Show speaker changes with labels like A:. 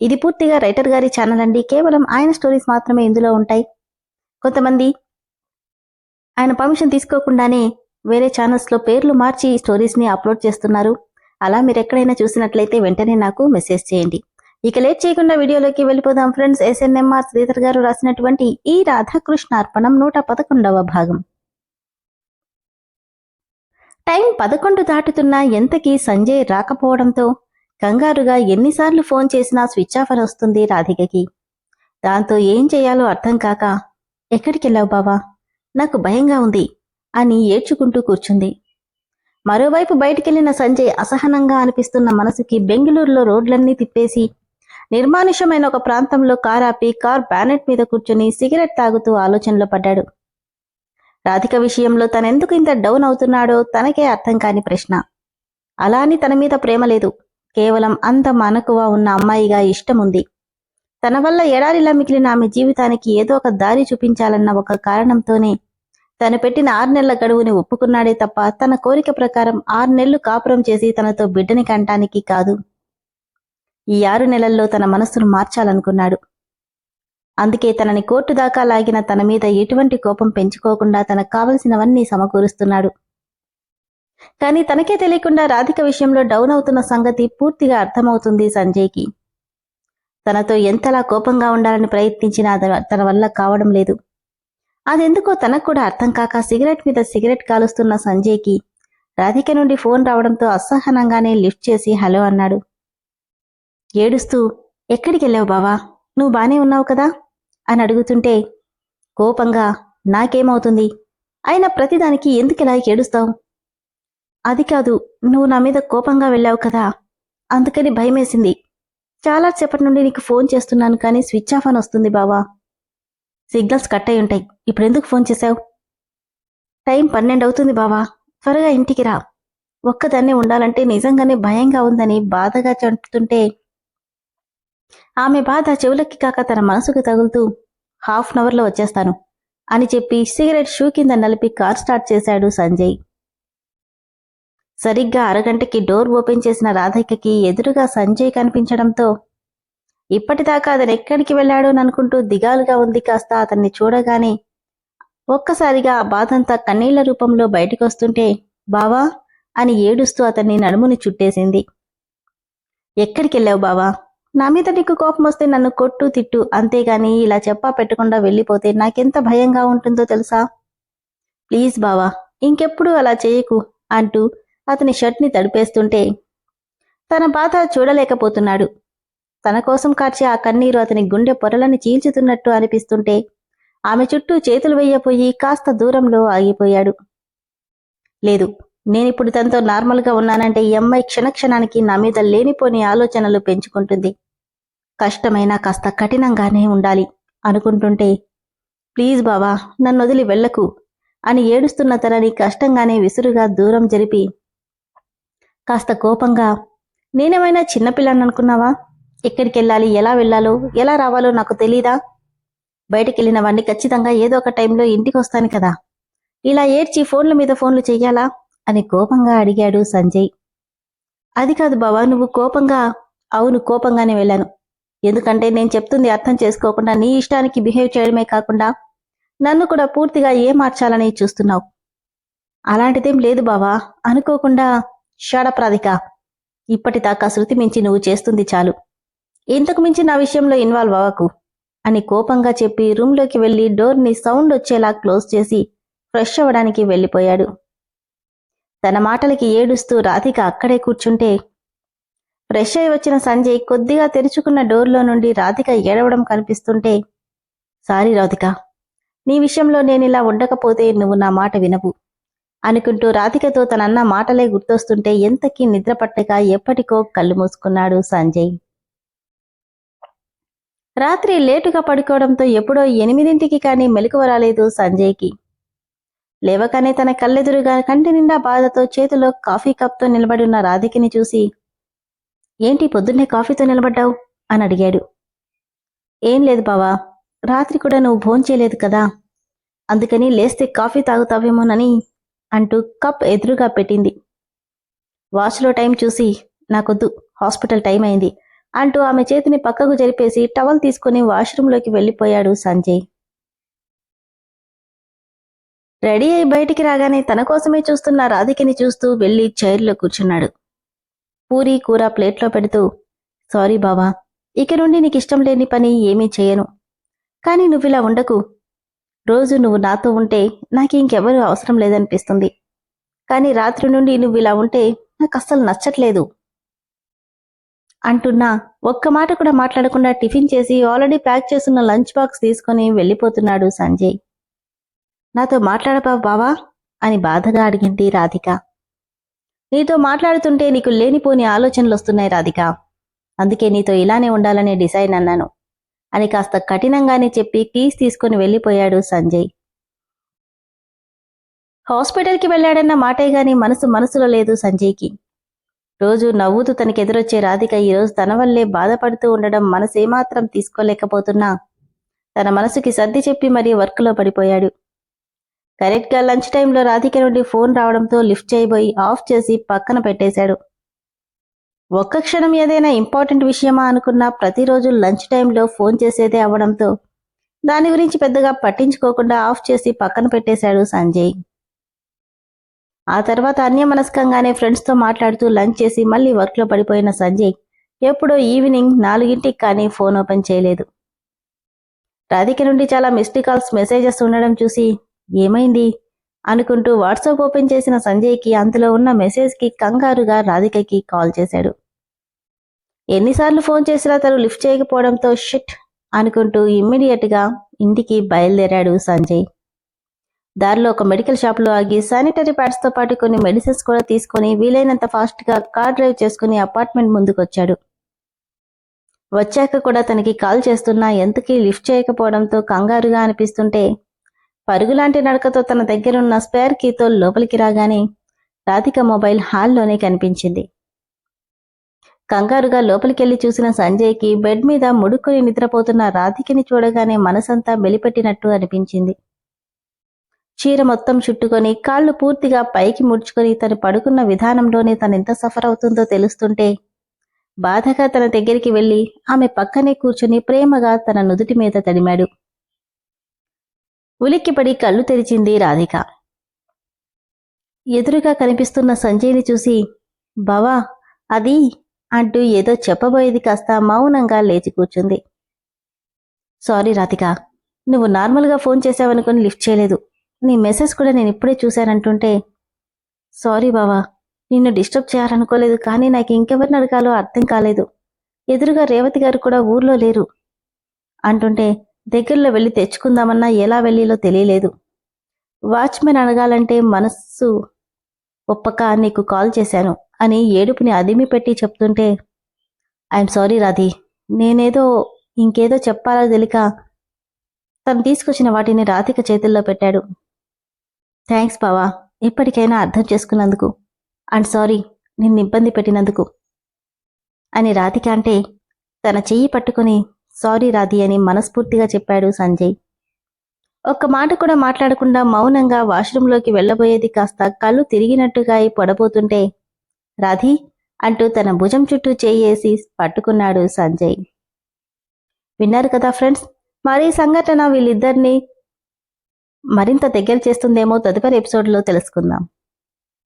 A: ఇది పూర్తిగా రైటర్ గారి ఛానల్ అండి. కేవలం ఆయన స్టోరీస్ మాత్రమే ఇందులో ఉంటాయి. కొంతమంది ఆయన పర్మిషన్ తీసుకోకుండానే వేరే ఛానల్స్లో పేర్లు మార్చి స్టోరీస్ని అప్లోడ్ చేస్తున్నారు. అలా మీరు ఎక్కడైనా చూసినట్లయితే వెంటనే నాకు మెసేజ్ చేయండి. ఇక లేట్ చేయకుండా వీడియోలోకి వెళ్ళిపోదాం ఫ్రెండ్స్ ఎస్ఎన్ఎంఆర్ శ్రీధర్ గారు రాసినటువంటి ఈ రాధాకృష్ణ అర్పణం నూట పదకొండవ భాగం. టైం పదకొండు దాటుతున్నా ఎంతకీ సంజయ్ రాకపోవడంతో కంగారుగా ఎన్నిసార్లు ఫోన్ చేసినా స్విచ్ ఆఫ్ అని వస్తుంది రాధికకి. దాంతో ఏం చేయాలో అర్థం కాక ఎక్కడికెళ్ళావు బావా? నాకు భయంగా ఉంది అని ఏడ్చుకుంటూ కూర్చుంది. మరోవైపు బయటికెళ్ళిన సంజయ్ అసహనంగా అనిపిస్తున్న మనసుకి బెంగళూరులో రోడ్లన్నీ తిప్పేసి నిర్మానుష్యమైన ఒక ప్రాంతంలో కార్ ఆపి కార్ బ్యానెట్ మీద కూర్చుని సిగరెట్ తాగుతూ ఆలోచనలో పడ్డాడు. రాధిక విషయంలో తనెందుకు ఇంత డౌన్ అవుతున్నాడో తనకే అర్థం కాని ప్రశ్న. అలా అని తన మీద ప్రేమ లేదు. కేవలం అంత మనకువ ఉన్న అమ్మాయిగా ఇష్టముంది. తన వల్ల ఎడారిలా మిగిలిన ఆమె జీవితానికి ఏదో ఒక దారి చూపించాలన్న ఒక కారణంతోనే తను పెట్టిన ఆరు నెలల గడువుని ఒప్పుకున్నాడే తప్ప తన కోరిక ప్రకారం ఆరు నెలలు కాపురం చేసి తనతో బిడ్డని కంటానికి కాదు. ఈ ఆరు నెలల్లో తన మనస్సును మార్చాలనుకున్నాడు. అందుకే తనని కోర్టు దాకా లాగిన తన మీద ఎటువంటి కోపం పెంచుకోకుండా తనకు కావలసినవన్నీ సమకూరుస్తున్నాడు. కానీ తనకే తెలియకుండా రాధిక విషయంలో డౌన్ అవుతున్న సంగతి పూర్తిగా అర్థమవుతుంది సంజయ్కి. తనతో ఎంతలా కోపంగా ఉండాలని ప్రయత్నించినా తన వల్ల కావడం లేదు. అదెందుకో తనకు కూడా అర్థం కాక సిగరెట్ మీద సిగరెట్ కాలుస్తున్న సంజయ్కి రాధిక నుండి ఫోన్ రావడంతో అసహనంగానే లిఫ్ట్ చేసి హలో అన్నాడు. ఏడుస్తూ ఎక్కడికి వెళ్ళావు బావా? నువ్వు బానే ఉన్నావు కదా? అని అడుగుతుంటే కోపంగా నాకేమవుతుంది? అయినా ప్రతిదానికి ఎందుకిలా ఏడుస్తావు? అది కాదు నువ్వు నా మీద కోపంగా వెళ్ళావు కదా. అందుకని భయమేసింది. చాలా సేపటి నుండి నీకు ఫోన్ చేస్తున్నాను కానీ స్విచ్ ఆఫ్ అని వస్తుంది బావా. సిగ్నల్స్ కట్ అయి ఉంటాయి. ఇప్పుడు ఎందుకు ఫోన్ చేశావు? టైం పన్నెండు అవుతుంది బావా. త్వరగా ఇంటికి రా. ఒక్కదాన్నే ఉండాలంటే నిజంగానే భయంగా ఉందని బాధగా చంపుతుంటే ఆమె బాధ చెవులకి కాక తన మనసుకు తగులుతూ హాఫ్ అన్ అవర్లో వచ్చేస్తాను అని చెప్పి సిగరెట్ షూ కింద నలిపి కార్ స్టార్ట్ చేశాడు సంజయ్. సరిగ్గా అరగంటకి డోర్ ఓపెన్ చేసిన రాధికకి ఎదురుగా సంజయ్ కనిపించడంతో ఇప్పటిదాకా అతను ఎక్కడికి వెళ్ళాడోననుకుంటూ దిగాలుగా ఉంది కాస్త అతన్ని చూడగానే ఒక్కసారిగా ఆ బాధంతా కన్నీళ్ళ రూపంలో బయటకొస్తుంటే బావా అని ఏడుస్తూ అతన్ని నడుముని చుట్టేసింది. ఎక్కడికెళ్ళావు బావా? నా మీద నీకు కోపం వస్తే నన్ను కొట్టు తిట్టు అంతేగాని ఇలా చెప్పా పెట్టకుండా వెళ్ళిపోతే నాకెంత భయంగా ఉంటుందో తెలుసా? ప్లీజ్ బావా ఇంకెప్పుడు అలా చేయకు అంటూ అతని షర్ట్ని తడిపేస్తుంటే తన బాధ చూడలేకపోతున్నాడు. తన కోసం కార్చే ఆ కన్నీరు అతని గుండె పొరలను చీల్చుతున్నట్టు అనిపిస్తుంటే ఆమె చుట్టూ చేతులు వెయ్యపోయి కాస్త దూరంలో ఆగిపోయాడు. లేదు నేనిప్పుడు తనతో నార్మల్గా ఉన్నానంటే ఈ అమ్మాయి క్షణక్షణానికి నా మీద లేనిపోని ఆలోచనలు పెంచుకుంటుంది. కష్టమైనా కాస్త కఠినంగానే ఉండాలి అనుకుంటుంటే ప్లీజ్ బావా నన్ను వదిలి వెళ్ళకు అని ఏడుస్తున్న తనని కష్టంగానే విసురుగా దూరం జరిపి కాస్త కోపంగా నేనేమైనా చిన్నపిల్లని అనుకున్నావా ఎక్కడికి వెళ్ళాలి ఎలా వెళ్ళాలో? ఎలా రావాలో నాకు తెలీదా? బయటికి వెళ్ళిన వాడిని ఖచ్చితంగా ఏదో ఒక టైంలో ఇంటికి వస్తాను కదా. ఇలా ఏడ్చి ఫోన్ల మీద ఫోన్లు చెయ్యాలా? అని కోపంగా అడిగాడు సంజయ్. అది కాదు బావా నువ్వు కోపంగా అవును కోపంగానే వెళ్ళాను. ఎందుకంటే నేను చెప్తుంది అర్థం చేసుకోకుండా నీ ఇష్టానికి బిహేవ్ చేయడమే కాకుండా నన్ను కూడా పూర్తిగా ఏ మార్చాలని చూస్తున్నావు? అలాంటిదేం లేదు బావా అనుకోకుండా షడప్రాధిక. ఇప్పటిదాకా శృతి మించి నువ్వు చేస్తుంది చాలు. ఇంతకు మించి నా విషయంలో ఇన్వాల్వ్ అవ్వకు. అని కోపంగా చెప్పి రూమ్లోకి వెళ్ళి డోర్ని సౌండ్ వచ్చేలా క్లోజ్ చేసి ఫ్రెష్ అవ్వడానికి వెళ్ళిపోయాడు. తన మాటలకి ఏడుస్తూ రాధిక అక్కడే కూర్చుంటే ఫ్రెష్ అయి వచ్చిన సంజయ్ కొద్దిగా తెరుచుకున్న డోర్లో నుండి రాధిక ఏడవడం కనిపిస్తుంటే సారీ రాధిక నీ విషయంలో నేనిలా ఉండకపోతే నువ్వు నా మాట వినవు. అనుకుంటూ రాధికతో తనన్న మాటలే గుర్తొస్తుంటే ఎంతకీ నిద్ర పట్టక ఎప్పటికో కళ్ళు మూసుకున్నాడు సంజయ్. రాత్రి లేటుగా పడుకోవడంతో ఎప్పుడో ఎనిమిదింటికి కానీ మెలకువ రాలేదు సంజయ్కి. లేవగానే తన కళ్ళెదురుగా కంటి నిండా బాధతో చేతిలో కాఫీ కప్తో నిలబడి ఉన్న రాధికని చూసి ఏంటి పొద్దున్నే కాఫీతో నిలబడ్డావు? అని అడిగాడు. ఏం లేదు బావా రాత్రి కూడా నువ్వు భోంచేయలేదు కదా అందుకని లేస్తే కాఫీ తాగుతావేమోనని అంటూ కప్ ఎదురుగా పెట్టింది. వాష్లో టైం చూసి నాకొద్దు హాస్పిటల్ టైం అయింది అంటూ ఆమె చేతిని పక్కకు జరిపేసి టవల్ తీసుకుని వాష్రూంలోకి వెళ్ళిపోయాడు సంజయ్. రెడీ అయి బయటికి రాగానే తన కోసమే చూస్తున్న రాధికని చూస్తూ వెళ్ళి చైర్లో కూర్చున్నాడు. పూరి కూర ప్లేట్లో పెడుతూ సారీ బావా ఇక నుండి నీకు ఇష్టం లేని పని ఏమీ చేయను. కానీ నువ్విలా ఉండకు రోజు నువ్వు నాతో ఉంటే నాకు ఇంకెవరూ అవసరం లేదనిపిస్తుంది. కానీ రాత్రి నుండి నువ్వు ఇలా ఉంటే నాకు అస్సలు నచ్చట్లేదు. అంటున్నా ఒక్క మాట కూడా మాట్లాడకుండా టిఫిన్ చేసి ఆల్రెడీ ప్యాక్ చేస్తున్న లంచ్ బాక్స్ తీసుకుని వెళ్ళిపోతున్నాడు సంజయ్. నాతో మాట్లాడపా బావా అని బాధగా అడిగింది రాధిక. నీతో మాట్లాడుతుంటే నీకు లేనిపోని ఆలోచనలు వస్తున్నాయి రాధిక. అందుకే నీతో ఇలానే ఉండాలని డిసైడ్ అన్నాను. అని కాస్త కఠినంగానే చెప్పి కీస్ తీసుకుని వెళ్ళిపోయాడు సంజయ్. హాస్పిటల్కి వెళ్ళాడన్న మాటే గాని మనసు మనసులో లేదు సంజయ్కి. రోజు నవ్వుతూ తనకెదురొచ్చే రాధిక ఈరోజు తన వల్లే బాధపడుతూ ఉండడం మనసేమాత్రం తీసుకోలేకపోతున్నా. తన మనసుకి సర్ది చెప్పి మరీ వర్క్లో పడిపోయాడు. కరెక్ట్గా లంచ్ టైంలో రాధిక నుండి ఫోన్ రావడంతో లిఫ్ట్ చేయబోయి ఆఫ్ చేసి పక్కన పెట్టేశాడు. ఒక్క క్షణం ఏదైనా ఇంపార్టెంట్ విషయమా అనుకున్నా ప్రతిరోజు లంచ్ టైంలో ఫోన్ చేసేదే అవ్వడంతో దాని గురించి పెద్దగా పట్టించుకోకుండా ఆఫ్ చేసి పక్కన పెట్టేశాడు సంజయ్. ఆ తర్వాత అన్యమనస్కంగానే ఫ్రెండ్స్తో మాట్లాడుతూ లంచ్ చేసి మళ్ళీ వర్క్లో పడిపోయిన సంజయ్ ఎప్పుడో ఈవినింగ్ నాలుగింటికి కానీ ఫోన్ ఓపెన్ చేయలేదు. రాధిక నుండి చాలా మిస్డ్ కాల్స్ మెసేజెస్ ఉండడం చూసి ఏమైంది? అనుకుంటూ వాట్సాప్ ఓపెన్ చేసిన సంజయ్కి అందులో ఉన్న మెసేజ్కి కంగారుగా రాధికకి కాల్ చేశాడు. ఎన్నిసార్లు ఫోన్ చేసినా తను లిఫ్ట్ చేయకపోవడంతో షిట్ అనుకుంటూ ఇమ్మీడియట్గా ఇంటికి బయలుదేరాడు సంజయ్. దారిలో ఒక మెడికల్ షాప్లో ఆగి శానిటరీ ప్యాడ్స్తో పాటు కొన్ని మెడిసిన్స్ కూడా తీసుకొని వీలైనంత ఫాస్ట్గా కార్ డ్రైవ్ చేసుకుని అపార్ట్మెంట్ ముందుకొచ్చాడు. వచ్చాక కూడా తనకి కాల్ చేస్తున్నా ఎంతకీ లిఫ్ట్ చేయకపోవడంతో కంగారుగా అనిపిస్తుంటే పరుగులాంటి నడకతో తన దగ్గరున్న స్పేర్ కీతో లోపలికి రాగానే రాధిక మొబైల్ హాల్లోనే కనిపించింది. కంగారుగా లోపలికెళ్ళి చూసిన సంజయ్కి బెడ్ మీద ముడుక్కుని నిద్రపోతున్న రాధికని చూడగానే మనసంతా మెలిపెట్టినట్టు అనిపించింది. చీర మొత్తం చుట్టుకొని కాళ్ళు పూర్తిగా పైకి ముడుచుకొని తను పడుకున్న విధానంలోనే తనెంత సఫర్ అవుతుందో తెలుస్తుంటే బాధగా తన దగ్గరికి వెళ్ళి ఆమె పక్కనే కూర్చుని ప్రేమగా తన నుదుటి మీద తడిమాడు. ఉలిక్కిపడి కళ్ళు తెరిచింది రాధిక. ఎదురుగా కనిపిస్తున్న సంజయ్ని చూసి బావా అది అంటూ ఏదో చెప్పబోయేది కాస్త మౌనంగా లేచి కూర్చుంది. సారీ రాధిక నువ్వు నార్మల్గా ఫోన్ చేసావనుకుని లిఫ్ట్ చేయలేదు. నీ మెసేజ్ కూడా నేను ఇప్పుడే చూశానంటుంటే సారీ బావా నిన్ను డిస్టర్బ్ చేయాలనుకోలేదు కానీ నాకు ఇంకెవరిని అడగాలో అర్థం కాలేదు. ఎదురుగా రేవతి గారు కూడా ఊర్లో లేరు అంటుంటే దగ్గరలో వెళ్ళి తెచ్చుకుందామన్నా ఎలా వెళ్ళిలో తెలియలేదు. వాచ్మెన్ అడగాలంటే మనస్సు ఒప్పక నీకు కాల్ చేశాను అని ఏడుపుని అదిమి పెట్టి చెప్తుంటే ఐఎమ్ సారీ రాధి నేనేదో ఇంకేదో చెప్పాలో తెలియక తను తీసుకొచ్చిన వాటిని రాధిక చేతుల్లో పెట్టాడు. థ్యాంక్స్ బావా ఇప్పటికైనా అర్థం చేసుకున్నందుకు. అండ్ సారీ నిన్ను ఇబ్బంది పెట్టినందుకు. అని రాధిక అంటే తన చెయ్యి పట్టుకుని సారీ రాధి అని మనస్ఫూర్తిగా చెప్పాడు సంజయ్. ఒక్క మాట కూడా మాట్లాడకుండా మౌనంగా వాష్రూంలోకి వెళ్ళబోయేది కాస్త కళ్ళు తిరిగినట్టుగా అయి పడబోతుంటే రాధి అంటూ తన భుజం చుట్టూ చేయేసి పట్టుకున్నాడు సంజయ్. విన్నారు కదా ఫ్రెండ్స్ మరి సంఘటన వీళ్ళిద్దరినీ మరింత దగ్గర చేస్తుందేమో తదుపరి ఎపిసోడ్లో తెలుసుకుందాం.